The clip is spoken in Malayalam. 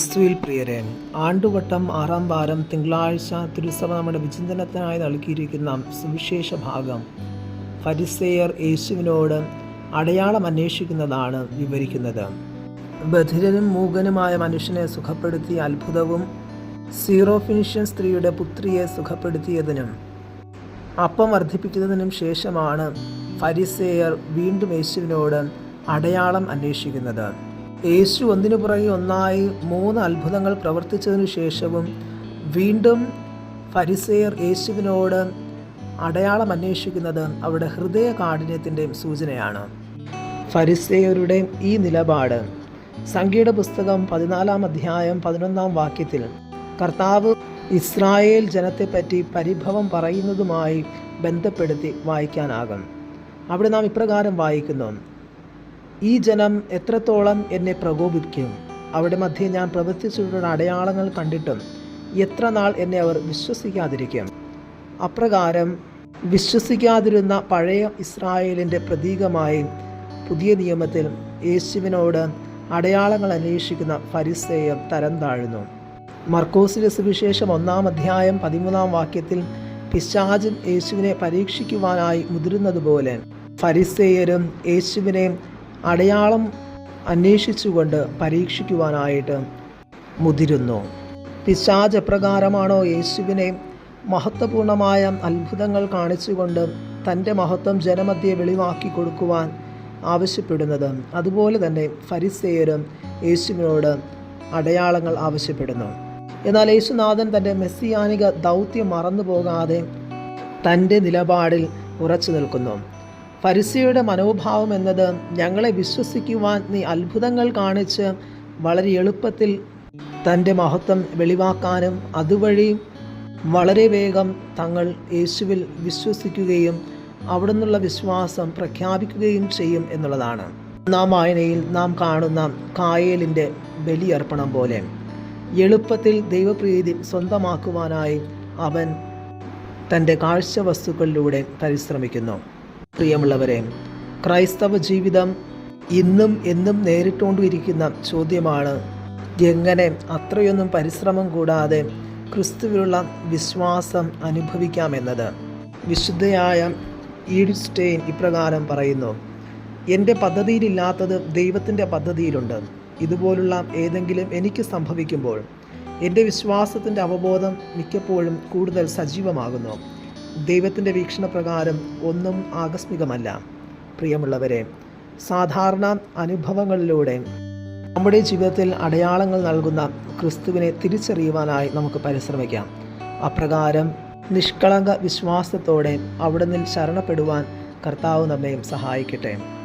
ക്രിസ്തുവിൽ പ്രിയരെ ആണ്ടുവട്ടം ആറാം വാരം തിങ്കളാഴ്ച തിരുസഭ നമ്മുടെ വിചിന്തനത്തിനായി നൽകിയിരിക്കുന്ന സുവിശേഷ ഭാഗം. ഫരിസേയർ യേശുവിനോട് അടയാളം അന്വേഷിക്കുന്നതാണ് വിവരിക്കുന്നത്. ബധിരനും മൂകനുമായ മനുഷ്യനെ സുഖപ്പെടുത്തിയ അത്ഭുതവും സീറോഫിനിഷ്യൻ സ്ത്രീയുടെ പുത്രിയെ സുഖപ്പെടുത്തിയതിനും അപ്പം വർദ്ധിപ്പിക്കുന്നതിനും ശേഷമാണ് ഫരിസേയർ വീണ്ടും യേശുവിനോട് അടയാളം അന്വേഷിക്കുന്നത്. യേശു ഒന്നിനു പുറകെ ഒന്നായി മൂന്ന് അത്ഭുതങ്ങൾ പ്രവർത്തിച്ചതിനു ശേഷവും വീണ്ടും ഫരിസേയർ യേശുവിനോട് അടയാളം അന്വേഷിക്കുന്നത് അവരുടെ ഹൃദയ കാഠിന്യത്തിന്റെ സൂചനയാണ്. ഫരിസേയരുടെ ഈ നിലപാട്. സംഖ്യയുടെ പുസ്തകം പതിനാലാം അധ്യായം പതിനൊന്നാം വാക്യത്തിൽ കർത്താവ് ഇസ്രായേൽ ജനത്തെപ്പറ്റി പരിഭവം പറയുന്നതുമായി ബന്ധപ്പെടുത്തി വായിക്കാനാകും. അവിടെ നാം ഇപ്രകാരം വായിക്കുന്നു. ഈ ജനം എത്രത്തോളം എന്നെ പ്രകോപിക്കും? അവിടെ മധ്യേ ഞാൻ പ്രവർത്തിച്ചിട്ടുള്ള അടയാളങ്ങൾ കണ്ടിട്ടും എത്ര നാൾ എന്നെ അവർ വിശ്വസിക്കാതിരിക്കും? അപ്രകാരം വിശ്വസിക്കാതിരുന്ന പഴയ ഇസ്രായേലിന്റെ പ്രതീകമായി പുതിയ നിയമത്തിൽ യേശുവിനോട് അടയാളങ്ങൾ അന്വേഷിക്കുന്ന ഫരിസേയം തരം താഴുന്നു. മർക്കോസിലെ സുവിശേഷം ഒന്നാം അധ്യായം പതിമൂന്നാം വാക്യത്തിൽ പിശാചൻ യേശുവിനെ പരീക്ഷിക്കുവാനായി മുതിരുന്നതുപോലെ ഫരിസേയരും യേശുവിനെ അടയാളം അന്വേഷിച്ചുകൊണ്ട് പരീക്ഷിക്കുവാനായിട്ട് മുതിരുന്നു. പിശാജ് എപ്രകാരമാണോ യേശുവിനെ മഹത്വപൂർണമായ അത്ഭുതങ്ങൾ കാണിച്ചുകൊണ്ട് തന്റെ മഹത്വം ജനമധ്യെ വെളിവാക്കി കൊടുക്കുവാൻ ആവശ്യപ്പെടുന്നത്? അതുപോലെ തന്നെ ഫരിസേയരും യേശുവിനോട് അടയാളങ്ങൾ ആവശ്യപ്പെടുന്നു. എന്നാൽ യേശുനാഥൻ തന്റെ മെസ്സിയാനിക ദൗത്യം മറന്നു പോകാതെ തന്റെ നിലപാടിൽ ഉറച്ചു നിൽക്കുന്നു. ഫരിസിയുടെ മനോഭാവം എന്നത് ഞങ്ങളെ വിശ്വസിക്കുവാൻ നീ അത്ഭുതങ്ങൾ കാണിച്ച് വളരെ എളുപ്പത്തിൽ തന്റെ മഹത്വം വെളിവാക്കാനും അതുവഴി വളരെ വേഗം തങ്ങൾ യേശുവിൽ വിശ്വസിക്കുകയും അവിടെ നിന്നുള്ള വിശ്വാസം പ്രഖ്യാപിക്കുകയും ചെയ്യും എന്നുള്ളതാണ്. നാം വായനയിൽ നാം കാണുന്ന കായലിന്റെ ബലിയർപ്പണം പോലെ. എളുപ്പത്തിൽ ദൈവപ്രീതി സ്വന്തമാക്കുവാനായി അവൻ തന്റെ കാഴ്ച വസ്തുക്കളിലൂടെ പരിശ്രമിക്കുന്നു. പ്രിയമുള്ളവരെ ക്രൈസ്തവ ജീവിതം ഇന്നും എന്നും നേരിട്ടുകൊണ്ടിരിക്കുന്ന ചോദ്യമാണ്. എങ്ങനെ അത്രയൊന്നും പരിശ്രമം കൂടാതെ ക്രിസ്തുവിലുള്ള വിശ്വാസം അനുഭവിക്കാമെന്നത്? വിശുദ്ധയായ ഈഡ്സ്റ്റെയിൻ ഇപ്രകാരം പറയുന്നു എന്റെ പദ്ധതിയിലില്ലാത്തത് ദൈവത്തിന്റെ പദ്ധതിയിലുണ്ട്. ഇതുപോലുള്ള ഏതെങ്കിലും എനിക്ക് സംഭവിക്കുമ്പോൾ എന്റെ വിശ്വാസത്തിന്റെ അവബോധം മിക്കപ്പോഴും കൂടുതൽ സജീവമാകുന്നു. ദൈവത്തിന്റെ വീക്ഷണപ്രകാരം ഒന്നും ആകസ്മികമല്ല. പ്രിയമുള്ളവരെ സാധാരണ അനുഭവങ്ങളിലൂടെ നമ്മുടെ ജീവിതത്തിൽ അടയാളങ്ങൾ നൽകുന്ന ക്രിസ്തുവിനെ തിരിച്ചറിയുവാനായി നമുക്ക് പരിശ്രമിക്കാം. അപ്രകാരം നിഷ്കളങ്ക വിശ്വാസത്തോടെ അവിടെ നിന്ന് ശരണപ്പെടുവാൻ കർത്താവ് നമ്മയും സഹായിക്കട്ടെ.